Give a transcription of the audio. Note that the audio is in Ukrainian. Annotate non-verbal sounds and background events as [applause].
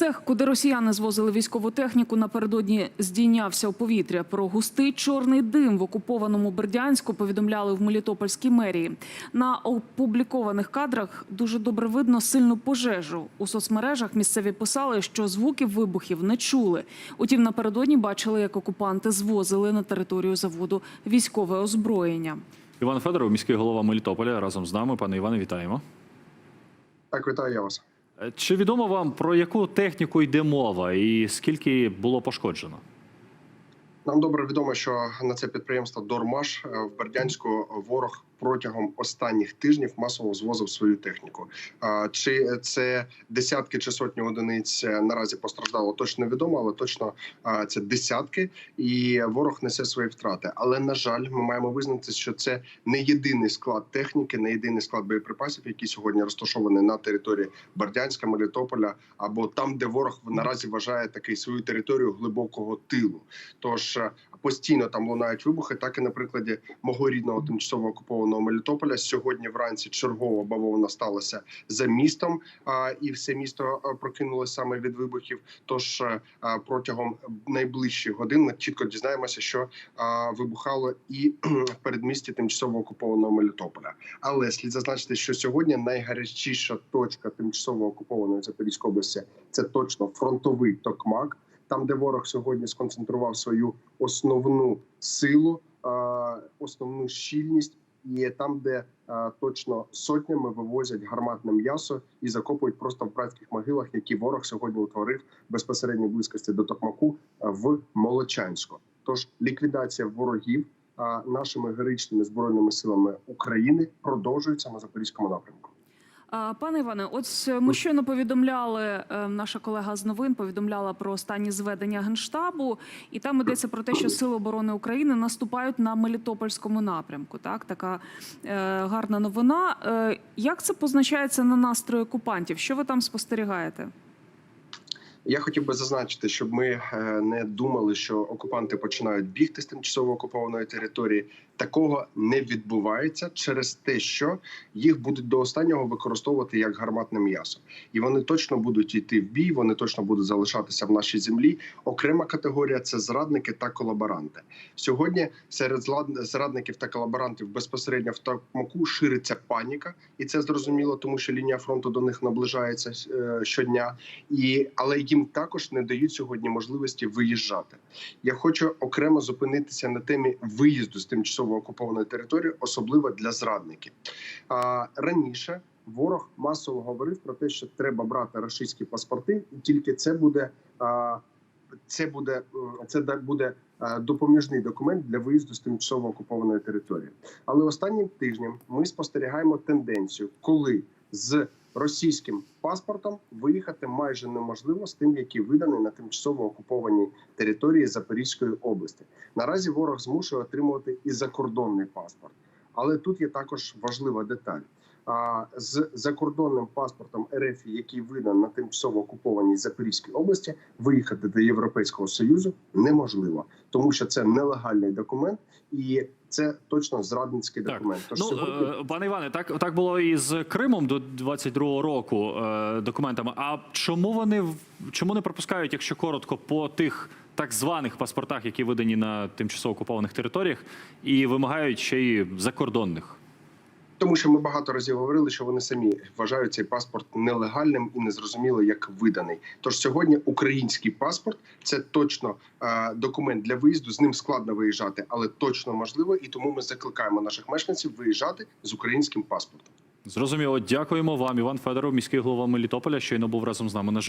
Цех, куди росіяни звозили військову техніку, напередодні здійнявся у повітря. Про густий чорний дим в окупованому Бердянську повідомляли в Мелітопольській мерії. На опублікованих кадрах дуже добре видно сильну пожежу. У соцмережах місцеві писали, що звуків вибухів не чули. Утім, напередодні бачили, як окупанти звозили на територію заводу військове озброєння. Іван Федоров, міський голова Мелітополя, разом з нами. Пане Іване, вітаємо. Так, вітаю я вас. Е, Чи відомо вам про яку техніку йде мова і скільки було пошкоджено? Нам добре відомо, що на це підприємство Дормаш е, в Бердянську ворог протягом останніх тижнів масово звозив свою техніку. Чи це десятки чи сотні одиниць е, наразі постраждало, точно невідомо, але точно це десятки, і ворог несе свої втрати. Але на жаль, ми маємо визнати, що це не єдиний склад техніки, не єдиний склад боєприпасів, який сьогодні розташований на території Бердянська, Мелітополя або там, де ворог наразі вважає такий свою територію глибокого тилу. Тож е, постійно там лунають вибухи. Так і на прикладі мого рідного тимчасово окупованого Мелітополя. Сьогодні вранці чергова бавовна сталася за містом, і все місто прокинулося саме від вибухів. Тож протягом найближчих годин ми чітко дізнаємося, що вибухало і в [clears throat] передмісті тимчасово окупованого Мелітополя. Але слід зазначити, що сьогодні найгарячіша точка тимчасово окупованої Запорізької області це точно фронтовий токмак там, де ворог сьогодні сконцентрував свою основну силу, основну щільність, і там, де точно сотнями вивозять гарматне м'ясо і закопують просто в братських могилах, які ворог сьогодні утворив безпосередньо близькості до Токмаку в Молочанську. Тож ліквідація ворогів нашими героїчними збройними силами України продовжується на запорізькому напрямку. Пане Іване, ось е, ми щойно повідомляли, е, наша колега з новин повідомляла про останні зведення генштабу, і там йдеться про те, що сили оборони України наступають на Мелітопольському напрямку. Так, така е, гарна новина. Е, як це позначається на настрої окупантів? Що ви там спостерігаєте? Я хотів би зазначити, щоб ми е, не думали, що окупанти починають бігти з тимчасово окупованої території. Такого не відбувається через те, що їх будуть до останнього використовувати як гарматне м'ясо, і вони точно будуть йти в бій. Вони точно будуть залишатися в нашій землі. Окрема категорія це зрадники та колаборанти. Сьогодні серед зрадників та колаборантів безпосередньо в Токмаку шириться паніка, і це зрозуміло, тому що лінія фронту до них наближається е, щодня. І але їм також не дають сьогодні можливості виїжджати. Я хочу окремо зупинитися на темі виїзду з тимчасово окупованої території, особливо для зрадників. А раніше ворог масово говорив про те, що треба брати російські паспорти, і тільки це буде. Це буде це буде допоміжний документ для виїзду з тимчасово окупованої території. Але останнім тижнем ми спостерігаємо тенденцію, коли з російським паспортом виїхати майже неможливо з тим, який виданий на тимчасово окупованій території Запорізької області. Наразі ворог змушує отримувати і закордонний паспорт. Але тут є також важлива деталь. А з закордонним паспортом РФ, який виданий на тимчасово окупованій Запорізькій області, виїхати до Європейського союзу неможливо, тому що це нелегальний документ і це точно зрадницький Так. документ. Тож Ну, сьогодні е, пане Іване, так, так було і з Кримом до 22-го року е, документами. А чому вони чому не пропускають, якщо коротко, по тих так званих паспортах, які видані на тимчасово окупованих територіях, і вимагають ще й закордонних? Тому що ми багато разів говорили, що вони самі вважають цей паспорт нелегальним і незрозуміло як виданий. Тож сьогодні український паспорт це точно е, документ для виїзду. З ним складно виїжджати, але точно можливо. І тому ми закликаємо наших мешканців виїжджати з українським паспортом. Зрозуміло, дякуємо вам, Іван Федоров, міський голова Мелітополя, щойно був разом з нами на.